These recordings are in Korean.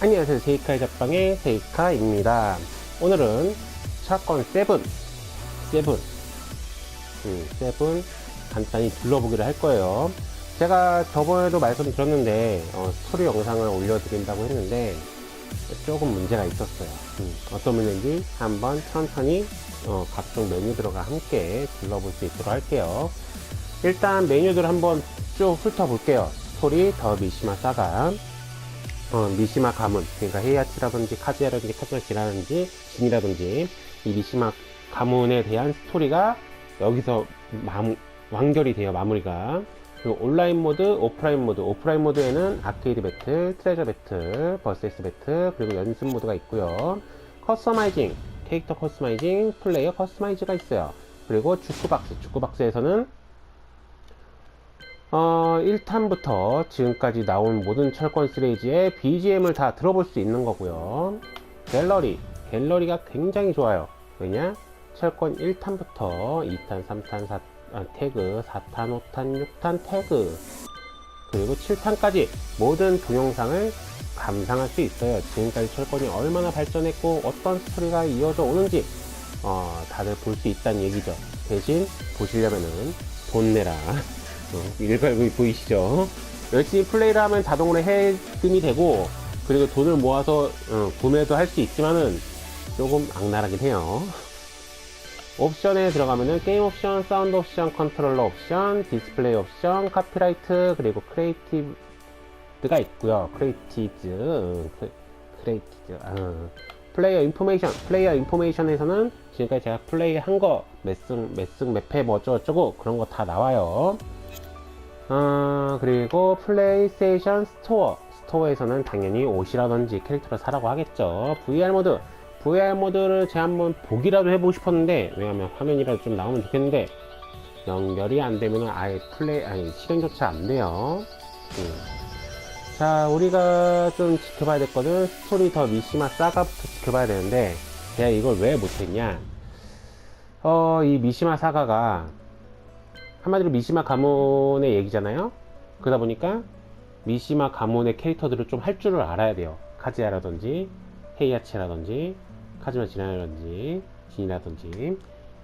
안녕하세요. 세이카의 잡방의 세이카입니다. 오늘은 사건 세븐, 세븐, 음, 세븐 간단히 둘러보기를 할 거예요. 제가 저번에도 말씀드렸는데 어, 스토리 영상을 올려드린다고 했는데 조금 문제가 있었어요. 음, 어떤 문제인지 한번 천천히 어, 각종 메뉴들과 함께 둘러볼 수 있도록 할게요. 일단 메뉴들 한번 쭉 훑어볼게요. 스토리, 더 미시마 사가, 어, 미시마 가문, 그러니까 헤이아치라든지 카즈야라든지 카즈야치라든지 진이라든지 이 미시마 가문에 대한 스토리가 여기서 마무, 완결이 돼요, 마무리가. 그리고 온라인 모드, 오프라인 모드. 오프라인 모드에는 아케이드 배틀, 트레저 배틀, 버스에스 배틀, 그리고 연습 모드가 있고요. 커스터마이징, 캐릭터 커스터마이징, 플레이어 커스터마이즈가 있어요. 그리고 주크박스, 주크박스에서는 어, 1탄부터 지금까지 나온 모든 철권 시리즈의 BGM을 다 들어볼 수 있는 거고요. 갤러리, 갤러리가 굉장히 좋아요. 왜냐? 철권 1탄부터 2탄, 3탄, 4, 아, 태그, 4탄, 5탄, 6탄 태그, 그리고 7탄까지 모든 동영상을 감상할 수 있어요. 지금까지 철권이 얼마나 발전했고 어떤 스토리가 이어져 오는지 어, 다들 볼 수 있다는 얘기죠. 대신 보시려면은 돈 내라. 어, 일괄 보이시죠? 열심히 플레이를 하면 자동으로 해금이 되고 그리고 돈을 모아서 어, 구매도 할 수 있지만은 조금 악랄하긴 해요. 옵션에 들어가면은 게임 옵션, 사운드 옵션, 컨트롤러 옵션, 디스플레이 옵션, 카피라이트 그리고 크리에이티브가 있고요. 크리에이티즈, 크리에이티즈, 아, 플레이어 인포메이션, 플레이어 인포메이션에서는 지금까지 제가 플레이 한 거, 몇승, 몇승, 몇패 뭐 어쩌고저쩌고 그런 거 다 나와요. 어, 그리고 플레이스테이션 스토어. 스토어에서는 당연히 옷이라든지 캐릭터를 사라고 하겠죠. VR 모드. VR 모드를 제가 한번 보기라도 해보고 싶었는데, 왜냐면 화면이라도 좀 나오면 좋겠는데, 연결이 안 되면 아예 플레이, 아니, 실행조차 안 돼요. 음. 자, 우리가 좀 지켜봐야 될 거는 스토리 더 미시마 사가부터 지켜봐야 되는데, 제가 이걸 왜 못했냐. 어, 이 미시마 사가가 한마디로 미시마 가문의 얘기잖아요. 그러다 보니까 미시마 가문의 캐릭터들을 좀 할 줄을 알아야 돼요. 카즈야라든지 헤이아치라든지 카즈마 진화라든지 진이라든지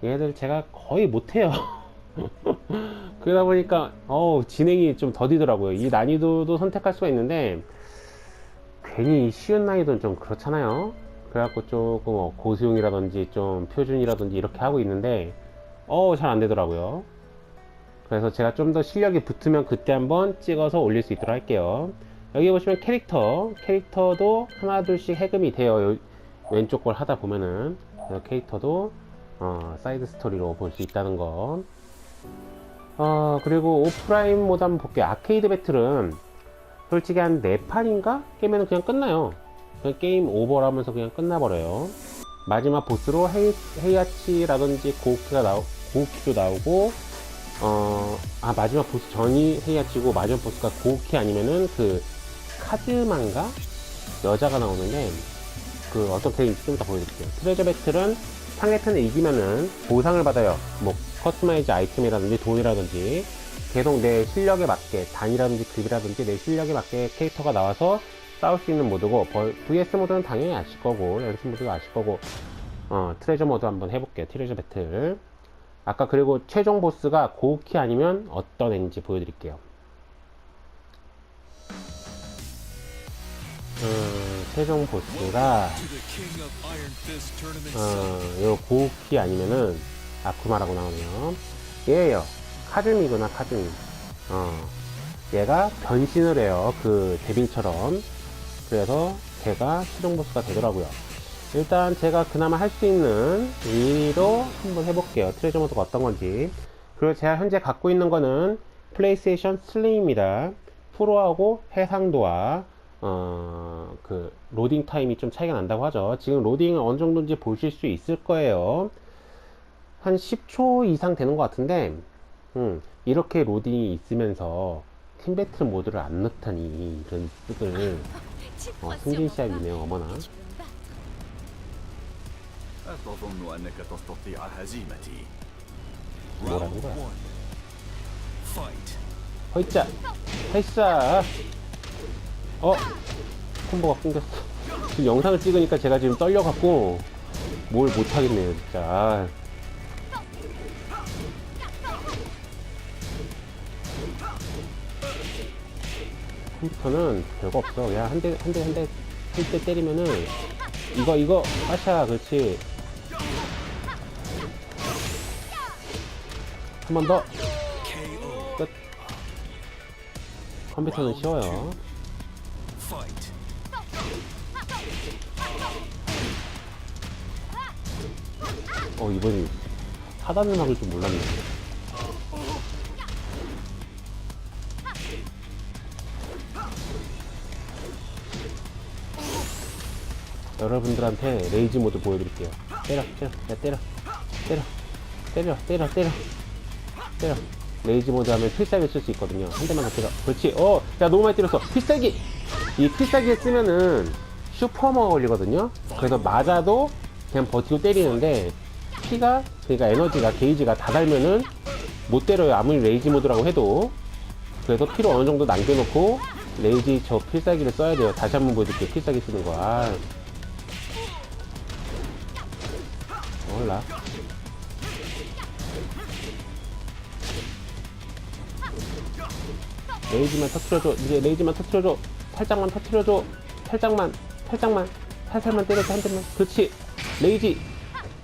얘네들 제가 거의 못해요. 그러다 보니까 어우 진행이 좀 더디더라고요. 이 난이도도 선택할 수가 있는데 괜히 쉬운 난이도는 좀 그렇잖아요. 그래갖고 조금 어, 고수용이라든지 좀 표준이라든지 이렇게 하고 있는데 어우 잘안 되더라고요. 그래서 제가 좀 더 실력이 붙으면 그때 한번 찍어서 올릴 수 있도록 할게요. 여기 보시면 캐릭터, 캐릭터도 하나 둘씩 해금이 돼요. 요- 왼쪽 걸 하다 보면은 캐릭터도 어, 사이드 스토리로 볼 수 있다는 거. 어, 그리고 오프라인 모드 한번 볼게요. 아케이드 배틀은 솔직히 한 4판인가? 게임에는 그냥 끝나요. 그냥 게임 오버라면서 그냥 끝나버려요. 마지막 보스로 헤이, 헤이아치라든지 고우키가 나오, 고우키도 나오고, 어, 아, 마지막 보스 전이 헤이아치고, 마지막 보스가 고우키 아니면은 그, 카즈만가? 여자가 나오는데, 그, 캐릭인지 좀 이따 보여드릴게요. 트레저 배틀은 상해편에 이기면은 보상을 받아요. 뭐, 커스터마이즈 아이템이라든지 돈이라든지, 계속 내 실력에 맞게, 단이라든지 급이라든지 내 실력에 맞게 캐릭터가 나와서 싸울 수 있는 모드고, 벌- VS 모드는 당연히 아실 거고, 연습 모드도 아실 거고, 어, 트레저 모드 한번 해볼게요. 트레저 배틀. 아까 그리고 최종 보스가 고우키 아니면 어떤 애인지 보여드릴게요. 음, 최종 보스가 어, 요 고우키 아니면은 아쿠마라고 나오네요. 얘예요. 카즈미구나 카즈미. 어, 얘가 변신을 해요. 그 데빌처럼. 그래서 걔가 최종 보스가 되더라고요. 일단 제가 그나마 할 수 있는 위로 한번 해볼게요. 트레저 모드가 어떤 건지. 그리고 제가 현재 갖고 있는 거는 플레이스테이션 슬림입니다. 프로하고 해상도와 어, 그 로딩 타임이 좀 차이가 난다고 하죠. 지금 로딩은 어느 정도인지 보실 수 있을 거예요. 한 10초 이상 되는 것 같은데, 음, 이렇게 로딩이 있으면서 팀 배틀 모드를 안 넣다니 이런 쓱을 어, 승진 시합이네요, 어머나. أتظن أنك تستطيع هزيمتي 뭐라는 거야? one. Fight. 허이짜! 헬싸! 어? 콤보가 끊겼어. 지금 영상을 찍으니까 제가 지금 떨려갖고 뭘 못하겠네요, 진짜. 아. 컴퓨터는 별거 없어. 그냥 한 대, 한 대, 한 대, 한 대 때리면은, 이거, 이거, 아샤, 그렇지. 한 번 더. 끝. 컴퓨터는 쉬워요. 어, 이번이 하단을 막을 줄 몰랐네. 여러분들한테 레이지 모드 보여드릴게요. 때려, 때려, 야, 때려, 때려, 때려, 때려, 때려, 때려. 레이지 모드 하면 필살기 쓸 수 있거든요. 한 대만 더 때려. 그렇지. 어, 야, 너무 많이 때렸어. 필살기! 이 필살기 쓰면은 슈퍼머가 걸리거든요. 그래서 맞아도 그냥 버티고 때리는데 피가, 그러니까 에너지가, 게이지가 다 달면은 못 때려요. 아무리 레이지 모드라고 해도. 그래서 피를 어느 정도 남겨놓고 레이지 저 필살기를 써야 돼요. 다시 한번 보여드릴게요. 필살기 쓰는 거. 아. 몰라. 레이지만 터트려줘. 이제 레이지만 터트려줘. 살짝만 터트려줘. 살짝만, 살짝만, 살살만 때려서 한 대만. 그렇지. 레이지.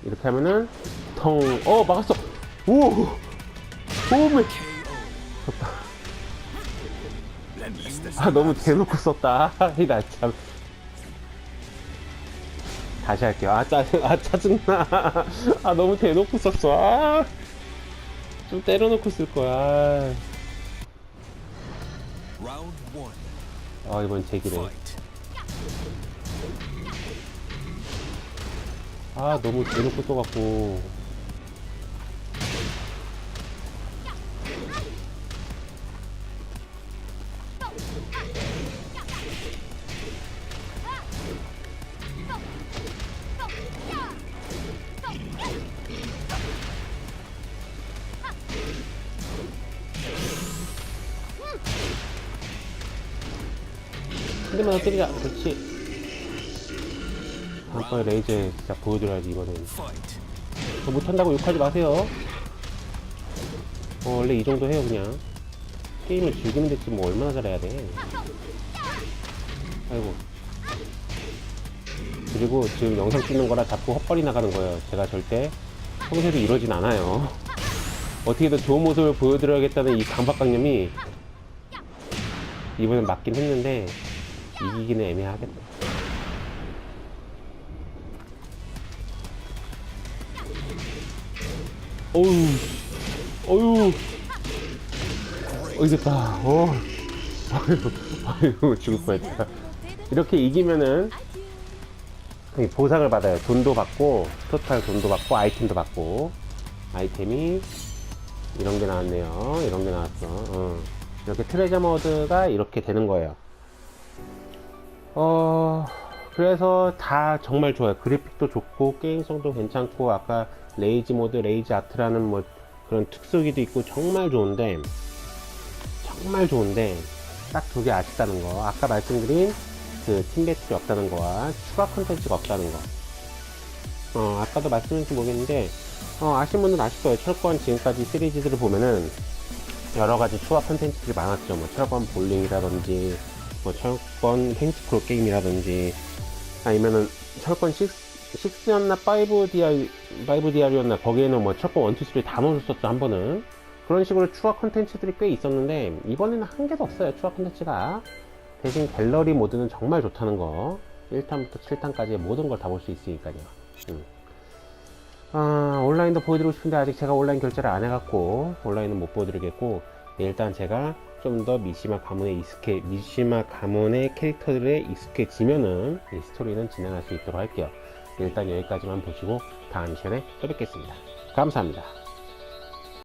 이렇게 하면은 텅. 어 막았어. 오. 오메. Lemlästes. 아 너무 대놓고 썼다. 이나 참. 다시 할게요. 아 짜증, 아 짜증나. 아 너무 대놓고 썼어. 아. 좀 때려놓고 쓸 거야. 아 이번 제기래. 아 너무 대놓고 써갖고. 더 때리자. 그렇지. 다음번에 레이저 진짜 보여드려야지. Fight. 저 못한다고 욕하지 마세요. 어, 원래 이 정도 해요, 그냥. 게임을 즐기는 데지 뭐 얼마나 잘해야 돼. 아이고. 그리고 지금 영상 찍는 거라 자꾸 헛발이 나가는 거예요. 제가 절대 평소에도 이러진 않아요. 어떻게든 좋은 모습을 보여드려야겠다는 이 강박관념이 이번엔 맞긴 했는데 이기기는 애매하겠다. 어우, 어유, 어, 이겼다. 어, 아유, 아유, 죽을 뻔했다. 이렇게 이기면은 이 보상을 받아요. 돈도 받고, 토탈 돈도 받고, 아이템도 받고. 아이템이 이런 게 나왔네요. 이런 게 나왔어. 어. 이렇게 트레저 모드가 이렇게 되는 거예요. 어, 그래서 다 정말 좋아요. 그래픽도 좋고, 게임성도 괜찮고, 아까 레이지 모드, 레이지 아트라는 뭐 그런 특수기도 있고, 정말 좋은데, 정말 좋은데, 딱 두 개 아쉽다는 거. 아까 말씀드린 그 팀배틀이 없다는 거와 추가 컨텐츠가 없다는 거. 어, 아까도 말씀했는지 모르겠는데, 어, 아신 분은 아실 거예요. 철권 지금까지 시리즈들을 보면은, 여러 가지 추가 컨텐츠들이 많았죠. 뭐, 철권 볼링이라든지, 뭐, 철권 횡스크롤 게임이라든지, 아니면은, 철권 6, 6였나, 5DR, 5DR이었나, 거기에는 뭐, 철권 1, 2, 3다 넣어줬었죠, 한 번은. 그런 식으로 추가 컨텐츠들이 꽤 있었는데, 이번에는 한 개도 없어요, 추가 컨텐츠가. 대신 갤러리 모드는 정말 좋다는 거. 1탄부터 7탄까지의 모든 걸 다 볼 수 있으니까요. 음. 아, 온라인도 보여드리고 싶은데 아직 제가 온라인 결제를 안 해갖고 온라인은 못 보여드리겠고 네, 일단 제가 좀 더 미시마 가문에 익숙해 미시마 가문의 캐릭터들에 익숙해지면은 이 스토리는 진행할 수 있도록 할게요. 일단 여기까지만 보시고 다음 시간에 또 뵙겠습니다. 감사합니다.